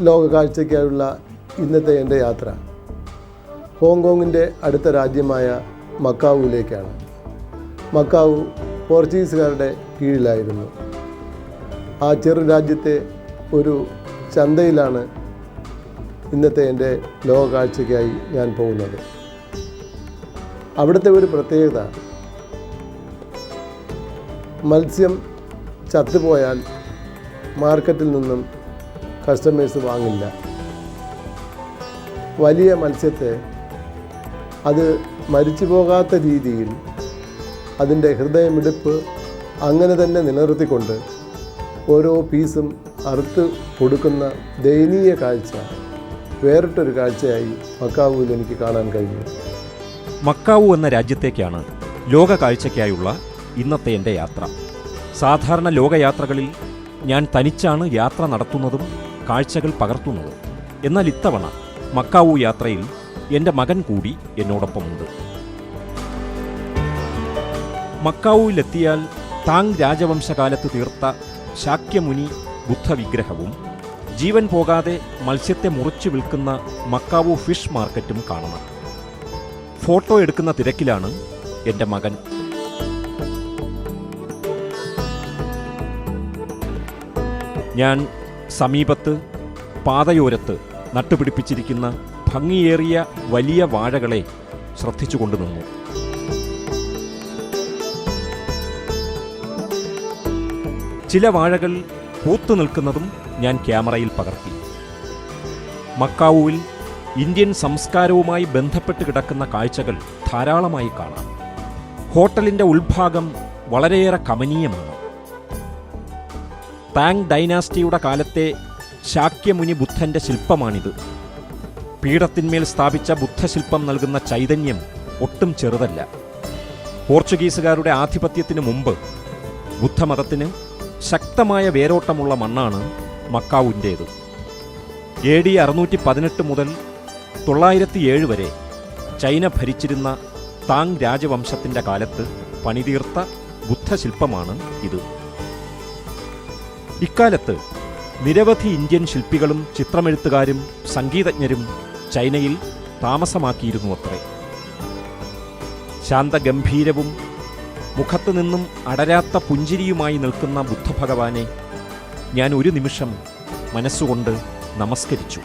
ലോക കാഴ്ചയ്ക്കായുള്ള ഇന്നത്തെ എന്റെ യാത്ര ഹോങ്കോങ്ങിന്റെ അടുത്ത രാജ്യമായ മക്കാവുവിലേക്കാണ്. മക്കാവു പോർച്ചുഗീസുകാരുടെ കീഴിലായിരുന്നു. ആ ചെറു രാജ്യത്തെ ഒരു ചന്തയിലാണ് ഇന്നത്തെ എന്റെ ലോക കാഴ്ചയ്ക്കായി ഞാൻ പോകുന്നത്. അവിടുത്തെ ഒരു പ്രത്യേകത മത്സ്യം ചത്തുപോയാൽ മാർക്കറ്റിൽ നിന്നും കസ്റ്റമേഴ്സ് വാങ്ങില്ല. വലിയ മത്സ്യത്തെ അത് മരിച്ചു പോകാത്ത രീതിയിൽ അതിന്റെ ഹൃദയമിടിപ്പ് അങ്ങനെ തന്നെ നിലനിർത്തിക്കൊണ്ട് ഓരോ പീസും അറുത്ത് കൊടുക്കുന്ന ദയനീയ കാഴ്ച വേറിട്ടൊരു കാഴ്ചയായി മക്കാവുവിൽ എനിക്ക് കാണാൻ കഴിഞ്ഞു. മക്കാവു എന്ന രാജ്യത്തേക്കാണ് ലോക കാഴ്ചയ്ക്കായുള്ള ഇന്നത്തെ എന്റെ യാത്ര. സാധാരണ ലോകയാത്രകളിൽ ഞാൻ തനിച്ചാണ് യാത്ര നടത്തുന്നതും കാഴ്ചകൾ പകർത്തുന്നത്. എന്നാൽ ഇത്തവണ മക്കാവു യാത്രയിൽ എന്റെ മകൻ കൂടി എന്നോടൊപ്പമുണ്ട്. മക്കാവുവിലെത്തിയാൽ താങ് രാജവംശകാലത്ത് തീർത്ത ശാക്യമുനി ബുദ്ധവിഗ്രഹവും ജീവൻ പോകാതെ മത്സ്യത്തെ മുറിച്ചു വിൽക്കുന്ന മക്കാവു ഫിഷ് മാർക്കറ്റും കാണണം. ഫോട്ടോ എടുക്കുന്ന തിരക്കിലാണ് എന്റെ മകൻ. ഞാൻ സമീപത്ത് പാതയോരത്ത് നട്ടുപിടിപ്പിച്ചിരിക്കുന്ന ഭംഗിയേറിയ വലിയ വാഴകളെ ശ്രദ്ധിച്ചു നിന്നു. ചില വാഴകൾ പൂത്തു നിൽക്കുന്നതും ഞാൻ ക്യാമറയിൽ പകർത്തി. മക്കാവുവിൽ ഇന്ത്യൻ സംസ്കാരവുമായി ബന്ധപ്പെട്ട് കിടക്കുന്ന കാഴ്ചകൾ ധാരാളമായി കാണാം. ഹോട്ടലിന്റെ ഉൾഭാഗം വളരെയേറെ കമനീയമാണ്. താങ് ഡൈനാസ്റ്റിയുടെ കാലത്തെ ശാക്യമുനി ബുദ്ധന്റെ ശില്പമാണിത്. പീഠത്തിന്മേൽ സ്ഥാപിച്ച ബുദ്ധശില്പം നൽകുന്ന ചൈതന്യം ഒട്ടും ചെറുതല്ല. പോർച്ചുഗീസുകാരുടെ ആധിപത്യത്തിനു മുമ്പ് ബുദ്ധമതത്തിന് ശക്തമായ വേരോട്ടമുള്ള മണ്ണാണ് മക്കാവുന്റേത് എ ഡി അറുന്നൂറ്റി പതിനെട്ട് മുതൽ തൊള്ളായിരത്തി ഏഴ് വരെ ചൈന ഭരിച്ചിരുന്ന താങ് രാജവംശത്തിന്റെ കാലത്ത് പണിതീർത്ത ബുദ്ധശില്പമാണ് ഇത്. ഇക്കാലത്ത് നിരവധി ഇന്ത്യൻ ശില്പികളും ചിത്രമെഴുത്തുകാരും സംഗീതജ്ഞരും ചൈനയിൽ താമസമാക്കിയിരുന്നു അത്രേ ശാന്തഗംഭീരവും മുഖത്തു നിന്നും അടരാത്ത പുഞ്ചിരിയുമായി നിൽക്കുന്ന ബുദ്ധഭഗവാനെ ഞാൻ ഒരു നിമിഷം മനസ്സുകൊണ്ട് നമസ്കരിച്ചു.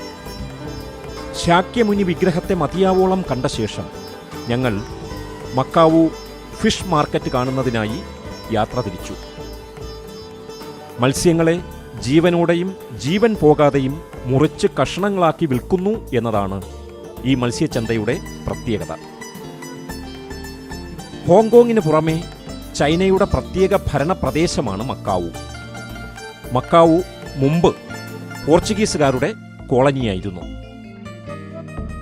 ശാക്യമുനി വിഗ്രഹത്തെ മതിയാവോളം കണ്ട ശേഷം ഞങ്ങൾ മക്കാവു ഫിഷ് മാർക്കറ്റ് കാണുന്നതിനായി യാത്ര തിരിച്ചു. മത്സ്യങ്ങളെ ജീവനോടെയും ജീവൻ പോകാതെയും മുറിച്ച് കഷണങ്ങളാക്കി വിൽക്കുന്നു എന്നതാണ് ഈ മത്സ്യച്ചന്തയുടെ പ്രത്യേകത. ഹോങ്കോങ്ങിന് പുറമെ ചൈനയുടെ പ്രത്യേക ഭരണപ്രദേശമാണ് മക്കാവു. മക്കാവു മുമ്പ് പോർച്ചുഗീസുകാരുടെ കോളനിയായിരുന്നു.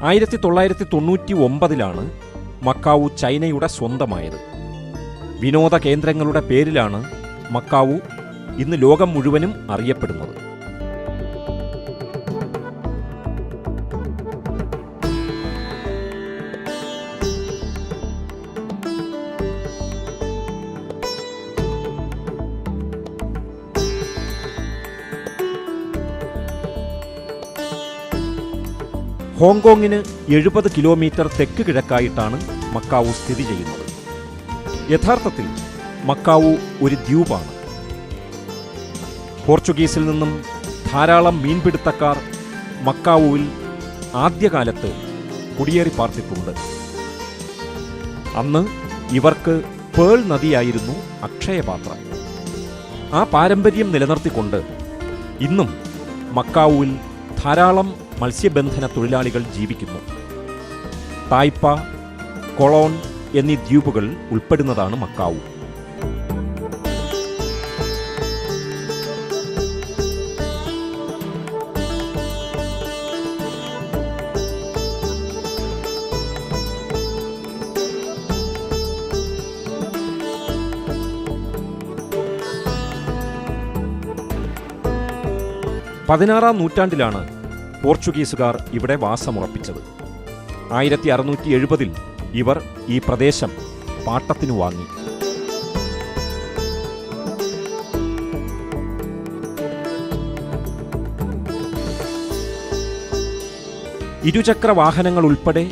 ആയിരത്തി തൊള്ളായിരത്തി തൊണ്ണൂറ്റി ഒമ്പതിലാണ് മക്കാവു ചൈനയുടെ സ്വന്തമായത്. വിനോദ കേന്ദ്രങ്ങളുടെ പേരിലാണ് മക്കാവു ഇന്ന് ലോകം മുഴുവനും അറിയപ്പെടുന്നത്. ഹോങ്കോങ്ങിന് എഴുപത് കിലോമീറ്റർ തെക്ക് കിഴക്കായിട്ടാണ് മക്കാവു സ്ഥിതി ചെയ്യുന്നത്. യഥാർത്ഥത്തിൽ മക്കാവു ഒരു ദ്വീപാണ്. പോർച്ചുഗീസിൽ നിന്നും ധാരാളം മീൻപിടുത്തക്കാർ മക്കാവുവിൽ ആദ്യകാലത്ത് കുടിയേറി പാർത്തിട്ടുണ്ട്. അന്ന് ഇവർക്ക് പേൾ നദിയായിരുന്നു അക്ഷയപാത്രം. ആ പാരമ്പര്യം നിലനിർത്തിക്കൊണ്ട് ഇന്നും മക്കാവുവിൽ ധാരാളം മത്സ്യബന്ധന തൊഴിലാളികൾ ജീവിക്കുന്നു. തായ്പ കൊളോൺ എന്നീ ദ്വീപുകൾ ഉൾപ്പെടുന്നതാണ് മക്കാവു. പതിനാറാം നൂറ്റാണ്ടിലാണ് പോർച്ചുഗീസുകാർ ഇവിടെ വാസമുറപ്പിച്ചത്. ആയിരത്തി അറുന്നൂറ്റി എഴുപതിൽ ഇവർ ഈ പ്രദേശം പാട്ടത്തിനു വാങ്ങി. ഇരുചക്ര വാഹനങ്ങൾ ഉൾപ്പെടെ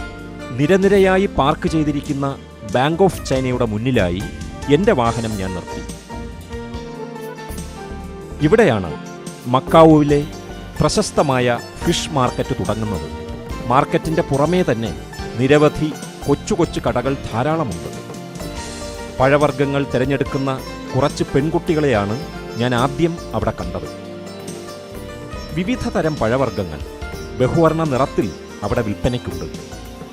നിരനിരയായി പാർക്ക് ചെയ്തിരിക്കുന്ന ബാങ്ക് ഓഫ് ചൈനയുടെ മുന്നിലായി എന്റെ വാഹനം ഞാൻ നിർത്തി. ഇവിടെയാണ് മക്കാവുവിലെ പ്രശസ്തമായ ഫിഷ് മാർക്കറ്റ് തുടങ്ങുന്നത്. മാർക്കറ്റിന്റെ പുറമേ തന്നെ നിരവധി കൊച്ചു കൊച്ചു കടകൾ ധാരാളമുണ്ട്. പഴവർഗങ്ങൾ തിരഞ്ഞെടുക്കുന്ന കുറച്ച് പെൺകുട്ടികളെയാണ് ഞാൻ ആദ്യം അവിടെ കണ്ടത്. വിവിധ തരം പഴവർഗങ്ങൾ ബഹുവർണ നിറത്തിൽ അവിടെ വിൽപ്പനയ്ക്കുണ്ട്.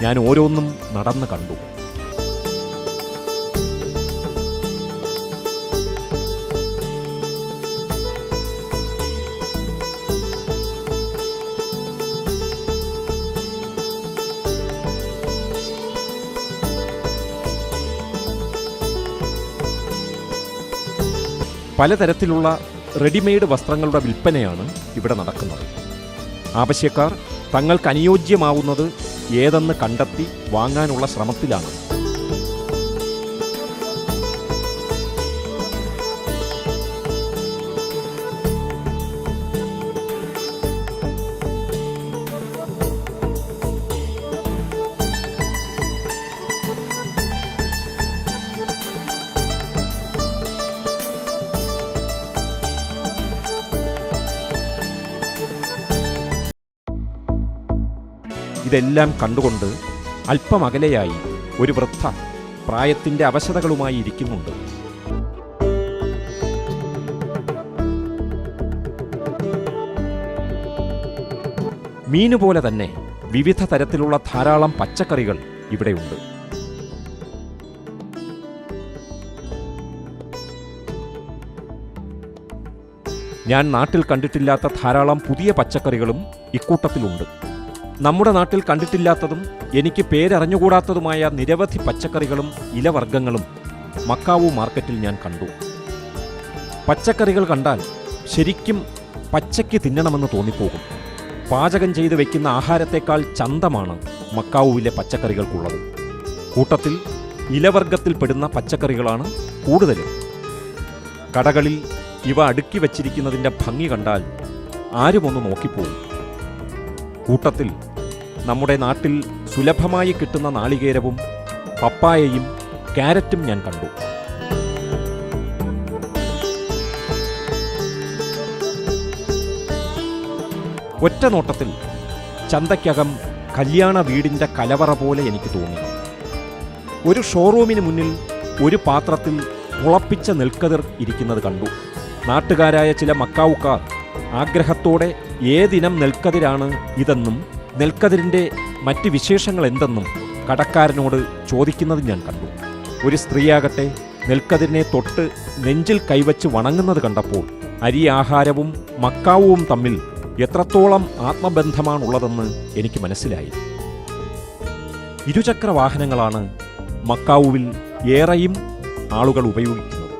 ഞാൻ ഓരോന്നും നടന്നു കണ്ടു. പലതരത്തിലുള്ള റെഡിമെയ്ഡ് വസ്ത്രങ്ങളുടെ വിൽപ്പനയാണ് ഇവിടെ നടക്കുന്നത്. ആവശ്യക്കാർ തങ്ങൾക്ക് അനുയോജ്യമാവുന്നത് ഏതെന്ന് കണ്ടെത്തി വാങ്ങാനുള്ള ശ്രമത്തിലാണ്. ഇതെല്ലാം കണ്ടുകൊണ്ട് അല്പം അകലെയായി ഒരു വൃദ്ധ പ്രായത്തിന്റെ അവശതകളുമായി ഇരിക്കുന്നുണ്ട് മീനുപോലെ തന്നെ വിവിധ തരത്തിലുള്ള ധാരാളം പച്ചക്കറികൾ ഇവിടെയുണ്ട്. ഞാൻ നാട്ടിൽ കണ്ടിട്ടില്ലാത്ത ധാരാളം പുതിയ പച്ചക്കറികളും ഇക്കൂട്ടത്തിലുണ്ട്. നമ്മുടെ നാട്ടിൽ കണ്ടിട്ടില്ലാത്തതും എനിക്ക് പേരറിഞ്ഞുകൂടാത്തതുമായ നിരവധി പച്ചക്കറികളും ഇലവർഗങ്ങളും മക്കാവു മാർക്കറ്റിൽ ഞാൻ കണ്ടു. പച്ചക്കറികൾ കണ്ടാൽ ശരിക്കും പച്ചയ്ക്ക് തിന്നണമെന്ന് തോന്നിപ്പോകും. പാചകം ചെയ്ത് വെക്കുന്ന ആഹാരത്തേക്കാൾ ചന്തമാണ് മക്കാവുവിലെ പച്ചക്കറികൾക്കുള്ളത്. കൂട്ടത്തിൽ ഇലവർഗത്തിൽപ്പെടുന്ന പച്ചക്കറികളാണ് കൂടുതലും. കടകളിൽ ഇവ അടുക്കി വച്ചിരിക്കുന്നതിന്റെ ഭംഗി കണ്ടാൽ ആരുമൊന്ന് നോക്കിപ്പോകും. കൂട്ടത്തിൽ നമ്മുടെ നാട്ടിൽ സുലഭമായി കിട്ടുന്ന നാളികേരവും പപ്പായയും ക്യാരറ്റും ഞാൻ കണ്ടു. ഒറ്റ നോട്ടത്തിൽ ചന്തയ്ക്കകം കല്യാണ വീടിന്റെ കലവറ പോലെ എനിക്ക് തോന്നി. ഒരു ഷോറൂമിന് മുന്നിൽ ഒരു പാത്രത്തിൽ മുളപ്പിച്ച നെൽക്കതിർ ഇരിക്കുന്നത് കണ്ടു. നാട്ടുകാരായ ചില മക്കാവുക്കാർ ആഗ്രഹത്തോടെ ഏതിനം നെൽക്കതിരാണ് ഇതെന്നും നെൽക്കതിരിന്റെ മറ്റ് വിശേഷങ്ങൾ എന്തെന്നും കടക്കാരനോട് ചോദിക്കുന്നത് ഞാൻ കണ്ടു. ഒരു സ്ത്രീയാകട്ടെ നെൽക്കതിരിനെ തൊട്ട് നെഞ്ചിൽ കൈവച്ച് വണങ്ങുന്നത് കണ്ടപ്പോൾ അരി ആഹാരവും മക്കാവും തമ്മിൽ എത്രത്തോളം ആത്മബന്ധമാണുള്ളതെന്ന് എനിക്ക് മനസ്സിലായി. ഇരുചക്ര വാഹനങ്ങളാണ് മക്കാവുവിൽ ഏറെയും ആളുകൾ ഉപയോഗിക്കുന്നത്.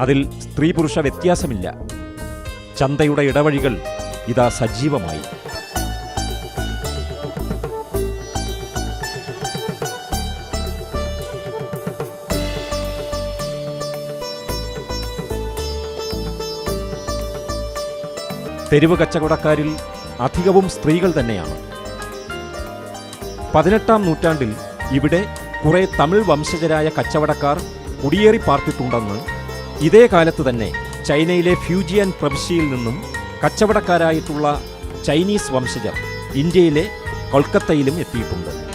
അതിൽ സ്ത്രീ പുരുഷ വ്യത്യാസമില്ല. ചന്തയുടെ ഇടവഴികൾ ഇതാ സജീവമായി. തെരുവ് കച്ചവടക്കാരിൽ അധികവും സ്ത്രീകൾ തന്നെയാണ്. പതിനെട്ടാം നൂറ്റാണ്ടിൽ ഇവിടെ കുറെ തമിഴ് വംശജരായ കച്ചവടക്കാർ കുടിയേറി പാർത്തിട്ടുണ്ടെന്ന് ഇതേ കാലത്ത് തന്നെ ചൈനയിലെ ഫ്യൂജിയൻ പ്രവിശ്യയിൽ നിന്നും കച്ചവടക്കാരായിട്ടുള്ള ചൈനീസ് വംശജർ ഇന്ത്യയിലെ കൊൽക്കത്തയിലും എത്തിയിട്ടുണ്ട്.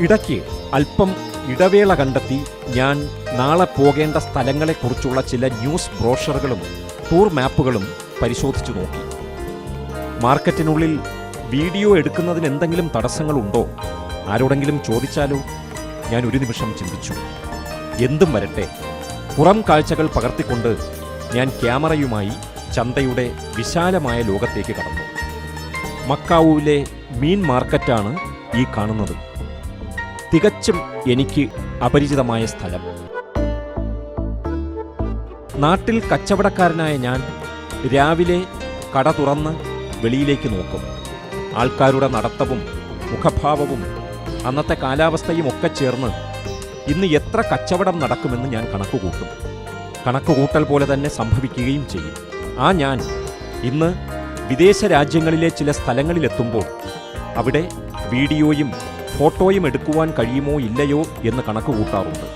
ഇടയ്ക്ക് അല്പം ഇടവേള കണ്ടെത്തി ഞാൻ നാളെ പോകേണ്ട സ്ഥലങ്ങളെക്കുറിച്ചുള്ള ചില ന്യൂസ് ബ്രോഷറുകളും ടൂർ മാപ്പുകളും പരിശോധിച്ചു നോക്കി. മാർക്കറ്റിനുള്ളിൽ വീഡിയോ എടുക്കുന്നതിന് എന്തെങ്കിലും തടസ്സങ്ങളുണ്ടോ? ആരോടെങ്കിലും ചോദിച്ചാലോ? ഞാൻ ഒരു നിമിഷം ചിന്തിച്ചു. എന്തും വരട്ടെ. പുറം കാഴ്ചകൾ പകർത്തിക്കൊണ്ട് ഞാൻ ക്യാമറയുമായി ചന്തയുടെ വിശാലമായ ലോകത്തേക്ക് കടന്നു. മക്കാവുവിലെ മീൻ മാർക്കറ്റാണ് ഈ കാണുന്നത്. തികച്ചും എനിക്ക് അപരിചിതമായ സ്ഥലം. നാട്ടിൽ കച്ചവടക്കാരനായ ഞാൻ രാവിലെ കട തുറന്ന് വെളിയിലേക്ക് നോക്കും. ആൾക്കാരുടെ നടത്തവും മുഖഭാവവും അന്നത്തെ കാലാവസ്ഥയും ഒക്കെ ചേർന്ന് ഇന്ന് എത്ര കച്ചവടം നടക്കുമെന്ന് ഞാൻ കണക്കുകൂട്ടും. കണക്കുകൂട്ടൽ പോലെ തന്നെ സംഭവിക്കുകയും ചെയ്യും. ആ ഞാൻ ഇന്ന് വിദേശ രാജ്യങ്ങളിലെ ചില സ്ഥലങ്ങളിലെത്തുമ്പോൾ അവിടെ വീഡിയോയും ഫോട്ടോയും എടുക്കുവാൻ കഴിയുമോ ഇല്ലയോ എന്ന് കണക്ക് കൂട്ടാറുണ്ട്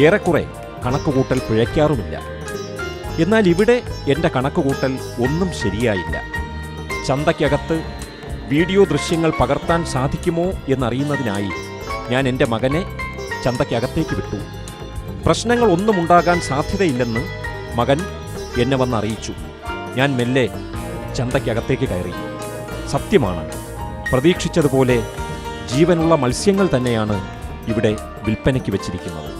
ഏറെക്കുറെ കണക്കുകൂട്ടൽ പിഴയ്ക്കാറുമില്ല. എന്നാൽ ഇവിടെ എന്റെ കണക്കുകൂട്ടൽ ഒന്നും ശരിയായില്ല. ചന്തയ്ക്കകത്ത് വീഡിയോ ദൃശ്യങ്ങൾ പകർത്താൻ സാധിക്കുമോ എന്നറിയുന്നതിനായി ഞാൻ എന്റെ മകനെ ചന്തയ്ക്കകത്തേക്ക് വിട്ടു. പ്രശ്നങ്ങൾ ഒന്നും ഉണ്ടാകാൻ സാധ്യതയില്ലെന്ന് മകൻ എന്നെ വന്ന് അറിയിച്ചു. ഞാൻ മെല്ലെ ചന്തയ്ക്കകത്തേക്ക് കയറി. സത്യമാണ് പ്രതീക്ഷിച്ചതുപോലെ ജീവനുള്ള മത്സ്യങ്ങൾ തന്നെയാണ് ഇവിടെ വിൽപ്പനയ്ക്ക് വെച്ചിരിക്കുന്നത്.